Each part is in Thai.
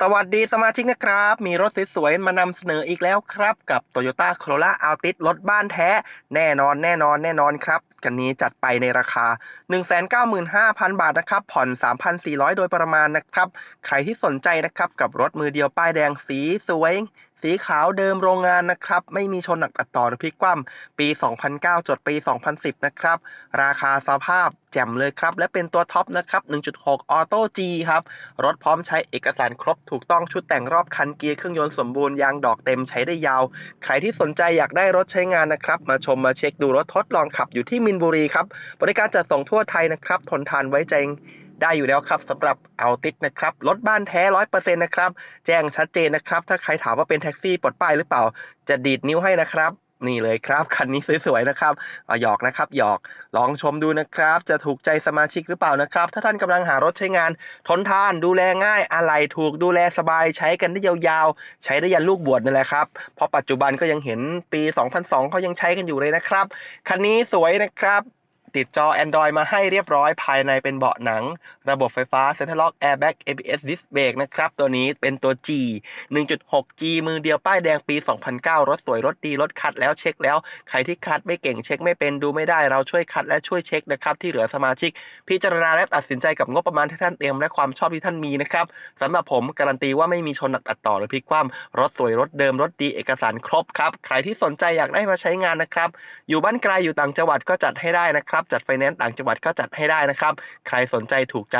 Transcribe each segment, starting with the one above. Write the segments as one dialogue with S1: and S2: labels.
S1: สวัสดีสมาชิกนะครับ มีรถสวยๆมานำเสนออีกแล้วครับ กับ Toyota Corolla Altis รถบ้านแท้ แน่นอนแน่นอนแน่นอนครับ กันนี้จัดไปในราคา 195,000 บาทนะครับ ผ่อน 3,400 โดยประมาณนะครับ ใครที่สนใจนะครับ กับรถมือเดียวป้ายแดงสีสวย สีขาวเดิมโรงงานนะครับ ไม่มีชนหนักอัดต่อหรือพลิกคว่ำปี 2009 จดปี 2010 นะครับ ราคาสภาพ แจ่มเลยครับ และเป็นตัวท็อปนะครับ 1.6 ออโต้ G ครับ รถพร้อมใช้เอกสารครบถูกต้องชุดแต่งรอบคันเกียร์เครื่องยนต์สมบูรณ์ยางดอกเต็มใช้ได้ยาว ใครที่สนใจอยากได้รถใช้งานนะครับ มาชมมาเช็คดูรถทดลองขับอยู่ที่มินบุรีครับ บริการจัดส่งทั่วไทยนะครับ ทนทานไว้ใจได้อยู่แล้วครับสำหรับเอาติดนะครับรถบ้านแท้ร้อยเปอร์เซ็นต์นะครับ แจ้งชัดเจนนะครับ ถ้าใครถามว่าเป็นแท็กซี่ปลดป้ายหรือเปล่า จะดีดนิ้วให้นะครับ นี่เลยครับคันนี้สวยๆนะครับเอาหยอกนะครับหยอกลองชมดูนะครับ จะถูกใจสมาชิกหรือเปล่านะครับ ถ้าท่านกำลังหารถใช้งาน ทนทานดูแลง่ายอะไรถูกดูแลสบายใช้กันได้ยาวๆ ใช้ได้ยันลูกบวชนั่นแหละครับเพราะปัจจุบันก็ยังเห็นปี 2002เขายังใช้กันอยู่เลยนะครับคันนี้สวยนะครับ ติดจอ Android มาให้เรียบร้อยภายในเป็นเบาะหนัง ระบบไฟฟ้า Center Lock Airbag ABS Disc Brake นะครับ ตัวนี้เป็นตัว G 1.6G มือเดียวป้ายแดงปี 2009 รถสวยรถดีรถคัดแล้วเช็คแล้ว ใครที่คัดไม่เก่งเช็คไม่เป็นดูไม่ได้เราช่วยคัดและช่วยเช็คนะครับ ที่เหลือสมาชิก พิจารณาและตัดสินใจกับงบประมาณที่ท่านเตรียมและความชอบที่ท่านมีนะครับสำหรับผมการันตีว่าไม่มีชนหนักตัดต่อหรือพลิกคว่ำรถสวยรถเดิมรถดีเอกสารครบครับใครที่สนใจอยากได้มาใช้งานนะครับอยู่บ้านไกลอยู่ต่างจังหวัดก็จัดให้ได้นะครับจัดไฟแนนซ์ต่างจังหวัดก็จัดให้ได้นะครับ ใครสนใจถูกใจ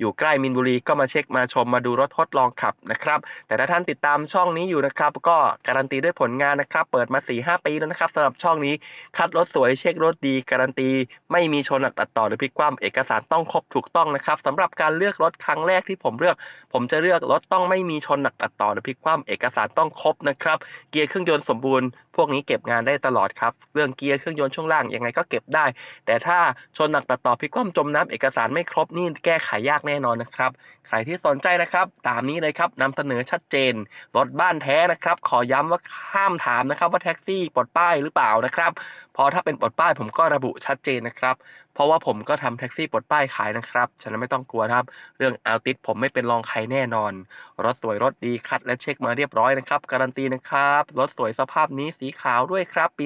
S1: อยู่ใกล้มินบุรีก็มาเช็คมาชมมาดูรถทดลองขับนะครับ แต่ถ้าท่านติดตามช่องนี้อยู่นะครับ ก็การันตีด้วยผลงานนะครับ เปิดมา 4-5 ปีแล้วนะครับสำหรับช่องนี้คัดรถสวยเช็ครถดีการันตี ไม่มีชนหนักตัดต่อหรือพลิกคว่ำเอกสารต้องครบถูกต้องนะครับสำหรับการเลือกรถครั้งแรกที่ผมเลือก ผมจะเลือกรถต้องไม่มีชนหนักตัดต่อหรือพลิกคว่ำเอกสารต้องครบนะครับ เกียร์เครื่องยนต์สมบูรณ์พวกนี้เก็บงานได้ตลอดครับเรื่องเกียร์เครื่องยนต์ช่วงล่างยังไงก็เก็บได้ แต่ถ้าชนหนักตัดต่อพลิกคว่ำจมน้ำเอกสารไม่ครบนี่แก้ไขยากแน่น่นอนนะครับ ใครที่สนใจนะครับ ตามนี้เลยครับนำเสนอชัดเจน รถบ้านแท้นะครับ ขอย้ำว่าห้ามถามนะครับ ว่าแท็กซี่ปลดป้ายหรือเปล่านะครับพราะถ้าเป็นปลดป้ายผมก็ระบุชัดเจนนะครับ เพราะว่าผมก็ทำแท็กซี่ปลดป้ายขายนะครับ ฉะนั้นไม่ต้องกลัวครับ เรื่องเอัลติสผมไม่เป็นรองใครแน่นอน รถสวยรถดีคัดและเช็คมาเรียบร้อยนะครับ การันตีนะครับ รถสวยสภาพนี้สีขาวด้วยครับ ปี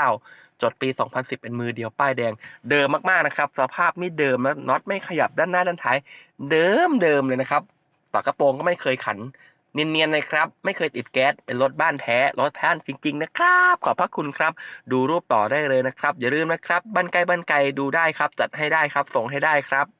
S1: 2009 จดปี 2010 เป็นมือเดียวป้ายแดง เดิมมากๆนะครับ สภาพไม่เดิมแล้วน็อตไม่ขยับด้านหน้าด้านท้าย เดิมเดิมเลยนะครับฝากระโปรงก็ไม่เคยขัน เนียนๆเลยครับ ไม่เคยติดแก๊ส เป็นรถบ้านแท้ รถแท้จริง ๆ นะครับ ขอบพระคุณครับ ดูรูปต่อได้เลยนะครับ อย่าลืมนะครับ บ้านไกลบ้านไกลดูได้ครับ จัดให้ได้ครับ ส่งให้ได้ครับ